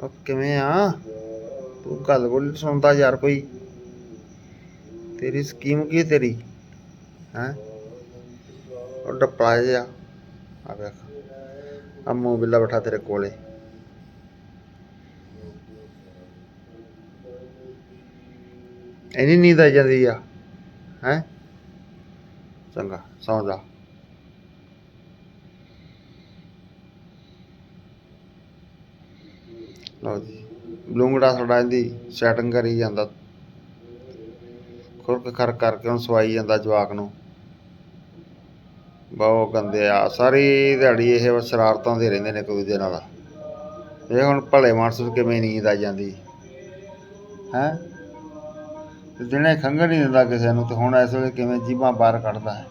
ਉਹ ਕਿਵੇਂ ਆ? ਤੂੰ ਗੱਲ ਕੋਲ ਸੁਣਦਾ ਯਾਰ ਕੋਈ। ਤੇਰੀ ਸਕੀਮ ਕੀ ਤੇਰੀ? ਹੈ? ਉਹ ਡੱਪਾ ਜਿਹਾ। ਆ ਵੇਖ। ਆ ਮੂੰਹ ਬਿੱਲਾ ਬਿਠਾ ਤੇਰੇ ਕੋਲੇ। ਇੰਨੀ ਨੀਂਦ ਆ ਜਾਂਦੀ ਆ। ਹੈ? ਚੰਗਾ, ਸੌਂ ਜਾ। ਲਓ ਜੀ। ਬਲੂੰਗੜਾ ਸਾਡਾ ਇਹਦੀ ਸੈਟਿੰਗ ਕਰੀ ਜਾਂਦਾ। ਖੁਰਕ ਖਰ ਕਰਕੇ ਉਹਨੂੰ ਸਵਾਈ ਜਾਂਦਾ ਜਵਾਕ ਨੂੰ। ਬਹੁਤ ਗੰਦੇ ਆ। ਸਾਰੀ ਦਿਹਾੜੀ ਇਹ ਸ਼ਰਾਰਤਾਂ ਦੇ ਰਹਿੰਦੇ ਨੇ ਕੋਈ ਦੂਜੇ ਨਾਲ। ਇਹ ਹੁਣ ਭਲੇ ਮਾਨਸ ਨੂੰ ਕਿਵੇਂ ਨੀਂਦ ਆ ਜਾਂਦੀ? ਹੈ? ਜਿਹਨੇ ਖੰਘ ਨਹੀਂ ਦਿੰਦਾ ਕਿਸੇ ਨੂੰ ਤੇ ਹੁਣ ਇਸ ਵੇਲੇ ਕਿਵੇਂ ਜੀਭਾਂ ਬਾਹਰ ਕੱਢਦਾ ਹੈ?